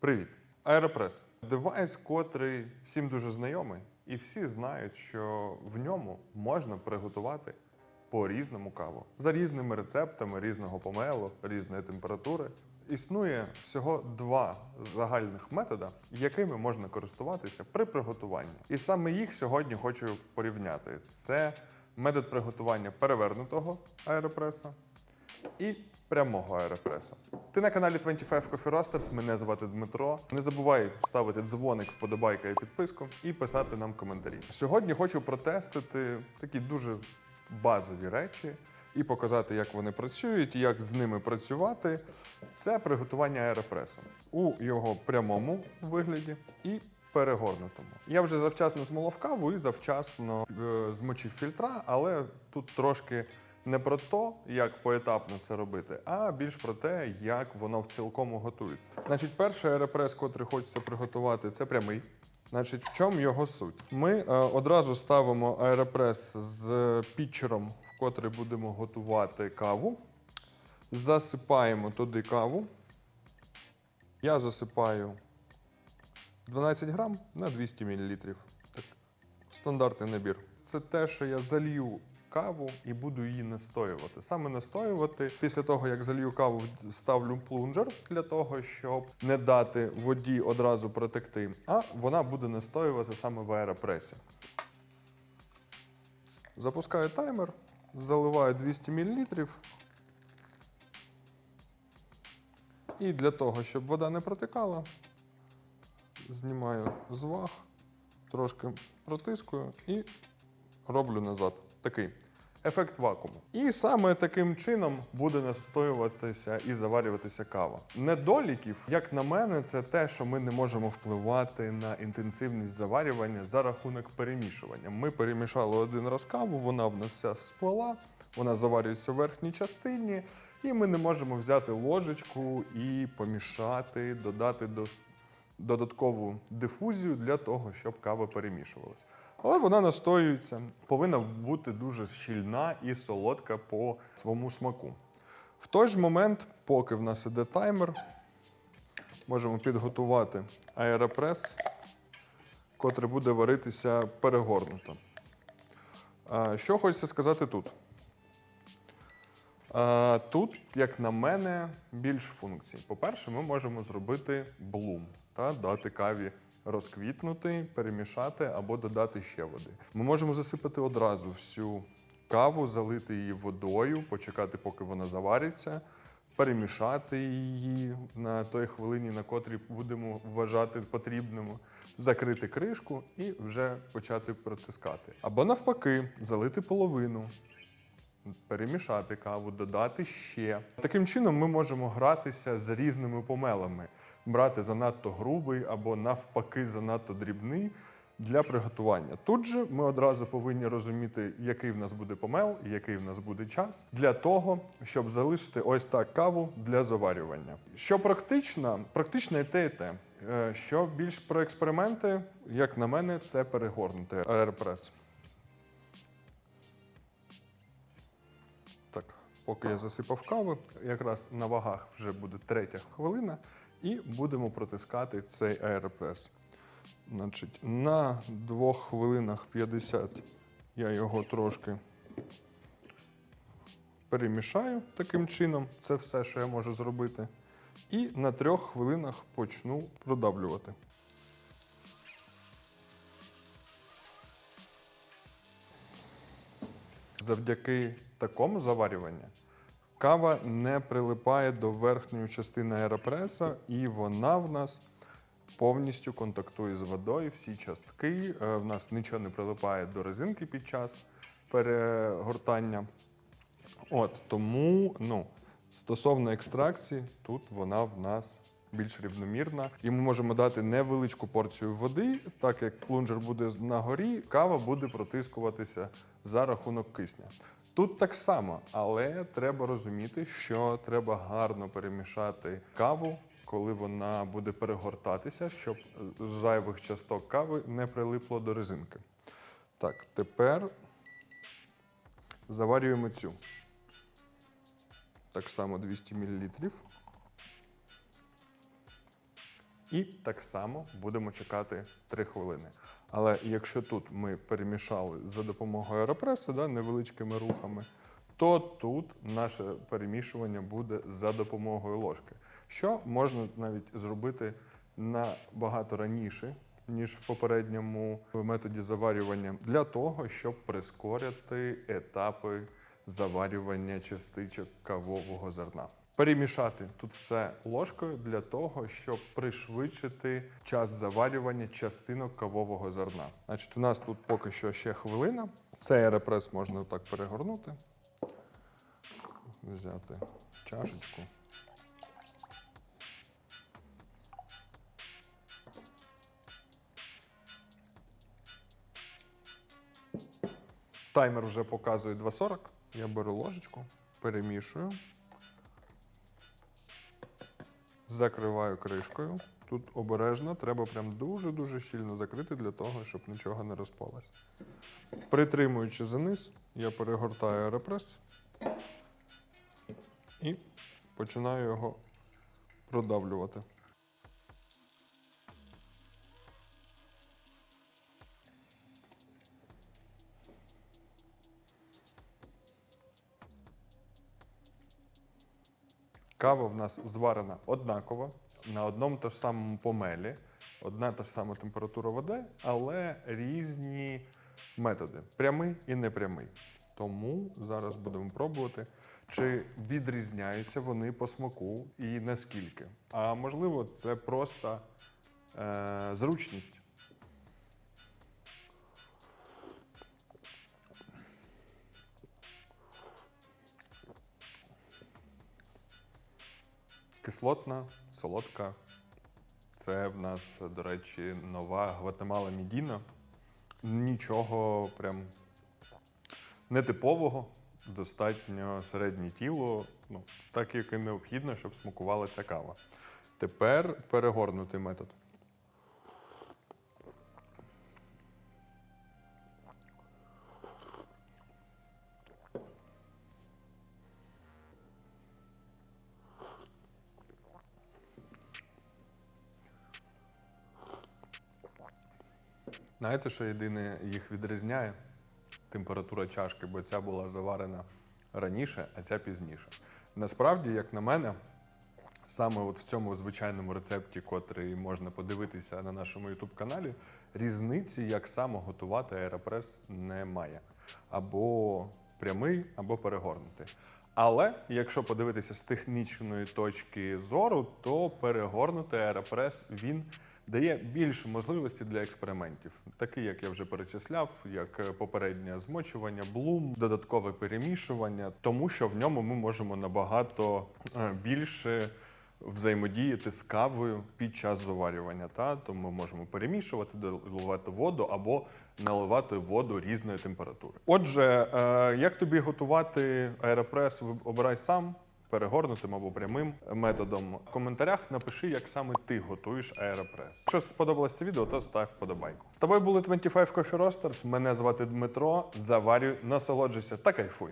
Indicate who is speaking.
Speaker 1: Привіт! Аеропрес девайс, котрий всім дуже знайомий, і всі знають, що в ньому можна приготувати по-різному каву за різними рецептами різного помелу, різної температури. Існує всього два загальних методи, якими можна користуватися при приготуванні. І саме їх сьогодні хочу порівняти. Це метод приготування перевернутого аеропреса і прямого аеропреса. Ти на каналі 25 Coffee Roasters, мене звати Дмитро. Не забувай ставити дзвоник, вподобайка і підписку і писати нам коментарі. Сьогодні хочу протестити такі дуже базові речі і показати, як вони працюють, як з ними працювати. Це приготування аеропресу у його прямому вигляді і перегорнутому. Я вже завчасно змолов каву і завчасно е, змочив фільтра, але тут трошки не про те, як поетапно це робити, а більш про те, як воно в цілкому готується. Значить, перший аеропрес, котрий хочеться приготувати, це прямий. Значить, в чому його суть? Ми е, одразу ставимо аеропрес з пітчером, в котрий будемо готувати каву. Засипаємо туди каву. Я засипаю 12 грам на 200 мл. Так, стандартний набір. Це те, що я залью каву і буду її настоювати. Саме настоювати після того, як залью каву, ставлю плунжер для того, щоб не дати воді одразу протекти. А вона буде настоюватися саме в аеропресі. Запускаю таймер, заливаю 200 мл. І для того, щоб вода не протикала, знімаю зваг, трошки протискую і роблю назад. Такий ефект вакууму. І саме таким чином буде настоюватися і заварюватися кава. Недоліків, як на мене, це те, що ми не можемо впливати на інтенсивність заварювання за рахунок перемішування. Ми перемішали один раз каву, вона в нас вся сплила, вона заварюється в верхній частині, і ми не можемо взяти ложечку і помішати, додати до додаткову дифузію для того, щоб кава перемішувалася. Але вона настоюється, повинна бути дуже щільна і солодка по своєму смаку. В той ж момент, поки в нас іде таймер, можемо підготувати аеропрес, котрий буде варитися перегорнуто. Що хочеться сказати тут? Тут, як на мене, більш функцій. По-перше, ми можемо зробити блум та дати каві розквітнути, перемішати або додати ще води. Ми можемо засипати одразу всю каву, залити її водою, почекати, поки вона завариться, перемішати її на той хвилині, на котрій будемо вважати потрібним, закрити кришку і вже почати протискати. Або навпаки, залити половину перемішати каву, додати ще. Таким чином ми можемо гратися з різними помелами, брати занадто грубий або навпаки занадто дрібний для приготування. Тут же ми одразу повинні розуміти, який в нас буде помел і який в нас буде час для того, щоб залишити ось так каву для заварювання. Що практично, практично і те, і те. Е, Що більш про експерименти, як на мене, це перегорнути аеропрес. Поки я засипав кави, якраз на вагах вже буде третя хвилина, і будемо протискати цей аеропрес. Значить, на двох хвилинах 50 я його трошки перемішаю таким чином. Це все, що я можу зробити. І на трьох хвилинах почну продавлювати. Завдяки такому заварюванню кава не прилипає до верхньої частини аеропреса, і вона в нас повністю контактує з водою. Всі частки. Е, В нас нічого не прилипає до резинки під час перегортання. От тому, ну, стосовно екстракції, тут вона в нас більш рівномірна. І ми можемо дати невеличку порцію води, так як плунжер буде на горі, кава буде протискуватися за рахунок кисня. Тут так само, але треба розуміти, що треба гарно перемішати каву, коли вона буде перегортатися, щоб з зайвих часток кави не прилипло до резинки. Так, тепер заварюємо цю. Так само 200 мл. І так само будемо чекати 3 хвилини. Але якщо тут ми перемішали за допомогою аеропресу, да, невеличкими рухами, то тут наше перемішування буде за допомогою ложки. Що можна навіть зробити набагато раніше, ніж в попередньому методі заварювання, для того, щоб прискорити етапи заварювання частичок кавового зерна. Перемішати тут все ложкою для того, щоб пришвидшити час заварювання частинок кавового зерна. Значить, у нас тут поки що ще хвилина. Цей аеропрес можна так перегорнути, взяти чашечку. Таймер вже показує 2.40. Я беру ложечку, перемішую, закриваю кришкою. Тут обережно, треба прям дуже-дуже щільно закрити для того, щоб нічого не розпалось. Притримуючи за низ, я перегортаю аеропрес і починаю його продавлювати. Кава в нас зварена однаково на одному та ж самому помелі, одна та ж сама температура води, але різні методи прямий і непрямий. Тому зараз будемо пробувати, чи відрізняються вони по смаку і наскільки. А можливо, це просто е, зручність. Кислотна, солодка. Це в нас, до речі, нова Гватемала Мідіна. Нічого прям нетипового, достатньо середнє тіло, ну, так як і необхідно, щоб смакувала ця кава. Тепер перегорнутий метод. Знаєте, що єдине їх відрізняє? Температура чашки, бо ця була заварена раніше, а ця пізніше. Насправді, як на мене, саме от в цьому звичайному рецепті, котрий можна подивитися на нашому youtube каналі, різниці, як саме готувати аеропрес, немає. Або прямий, або перегорнутий. Але якщо подивитися з технічної точки зору, то перегорнутий аеропрес він дає більше можливостей для експериментів, такі, як я вже перечисляв, як е, попереднє змочування, блум, додаткове перемішування, тому що в ньому ми можемо набагато е, більше взаємодіяти з кавою під час заварювання. Та? Тому ми можемо перемішувати, доливати воду або наливати воду різної температури. Отже, е, як тобі готувати аеропрес, обирай сам. Перегорнутим або прямим методом. В коментарях напиши, як саме ти готуєш аеропрес. Якщо сподобалось це відео, то став вподобайку. З тобою були 25 Coffee Roasters. Мене звати Дмитро. Заварюй, насолоджуйся та кайфуй.